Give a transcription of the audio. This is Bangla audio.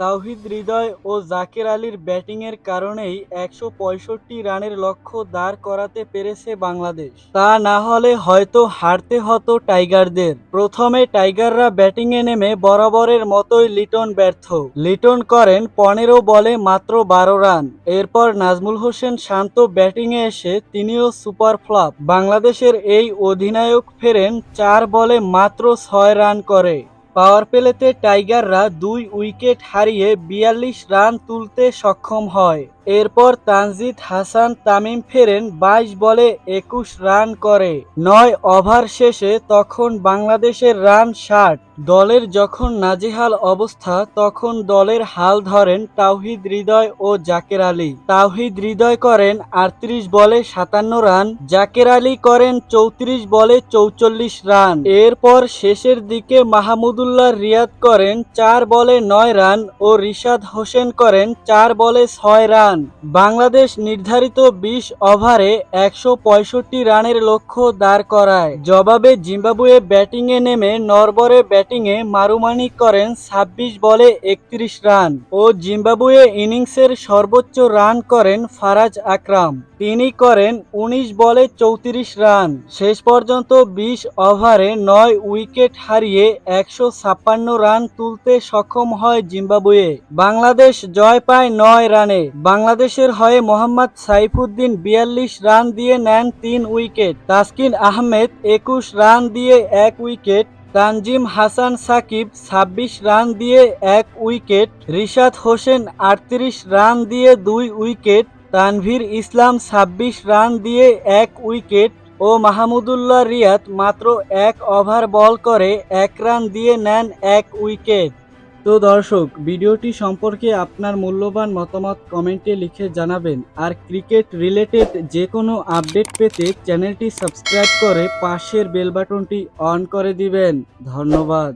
তাওহিদ হৃদয় ও জাকের আলীর ব্যাটিংয়ের কারণেই একশো পঁয়ষট্টি রানের লক্ষ্য দাঁড় করাতে পেরেছে বাংলাদেশ। তা না হলে হয়তো হারতে হতো টাইগারদের। প্রথমে টাইগাররা ব্যাটিংয়ে নেমে বরাবরের মতোই লিটন ব্যর্থ। লিটন করেন পনেরো বলে মাত্র বারো রান। এরপর নাজমুল হোসেন শান্ত ব্যাটিংয়ে এসে তিনিও সুপার ফ্লপ। বাংলাদেশের এই অধিনায়ক ফেরেন চার বলে মাত্র ছয় রান করে। পাওয়ার প্লেতে টাইগাররা দুই উইকেট হারিয়ে বিয়াল্লিশ রান তুলতে সক্ষম হয়। এরপর তানজিদ হাসান তামিম ফেরেন বাইশ বলে একুশ রান করে। নয় ওভার শেষে তখন বাংলাদেশের রান ষাট। দলের যখন নাজেহাল অবস্থা, তখন দলের হাল ধরেন তাওহিদ হৃদয় ও জাকের আলী। তাওহিদ হৃদয় করেন আটত্রিশ বলে সাতান্ন রান, জাকের আলী করেন চৌত্রিশ বলে চৌচল্লিশ রান। এরপর শেষের দিকে মাহমুদুল্লাহ রিয়াদ করেন চার বলে নয় রান ও রিশাদ হোসেন করেন চার বলে ছয় রান। বাংলাদেশ নির্ধারিত বিশ ওভারে একশো পঁয়ষট্টি রানের লক্ষ্য দাঁড় করায়। জবাবে জিম্বাবুয়ে ব্যাটিংয়ে নেমে নরবরে ব্যাটিংয়ে মারুমানি করেন ছাব্বিশ বলে একত্রিশ রান ও জিম্বাবুয়ে ইনিংসের সর্বোচ্চ রান করেন ফারাজ আকরাম। তিনি করেন উনিশ বলে চৌত্রিশ রান। শেষ পর্যন্ত বিশ ওভারে নয় উইকেট হারিয়ে একশো ছাপ্পান্ন রান তুলতে সক্ষম হয় জিম্বাবুয়ে। বাংলাদেশ জয় পায় নয় রানে। বাংলাদেশের হয়ে মোহাম্মদ সাইফুদ্দিন বিয়াল্লিশ রান দিয়ে নেন তিন উইকেট। তাসকিন আহমেদ একুশ রান দিয়ে এক উইকেট। তানজিম হাসান সাকিব ২৬ রান দিয়ে এক উইকেট। রিশাদ হোসেন আটত্রিশ রান দিয়ে দুই উইকেট। তানভীর ইসলাম ২৬ রান দিয়ে এক উইকেট ও মাহমুদুল্লাহ রিয়াদ মাত্র এক ওভার বল করে এক রান দিয়ে নেন এক উইকেট। তো দর্শক, ভিডিওটি সম্পর্কে আপনার মূল্যবান মতামত কমেন্টে লিখে জানাবেন। আর ক্রিকেট রিলেটেড যে কোনো আপডেট পেতে চ্যানেলটি সাবস্ক্রাইব করে পাশের বেল বাটনটি অন করে দিবেন। ধন্যবাদ।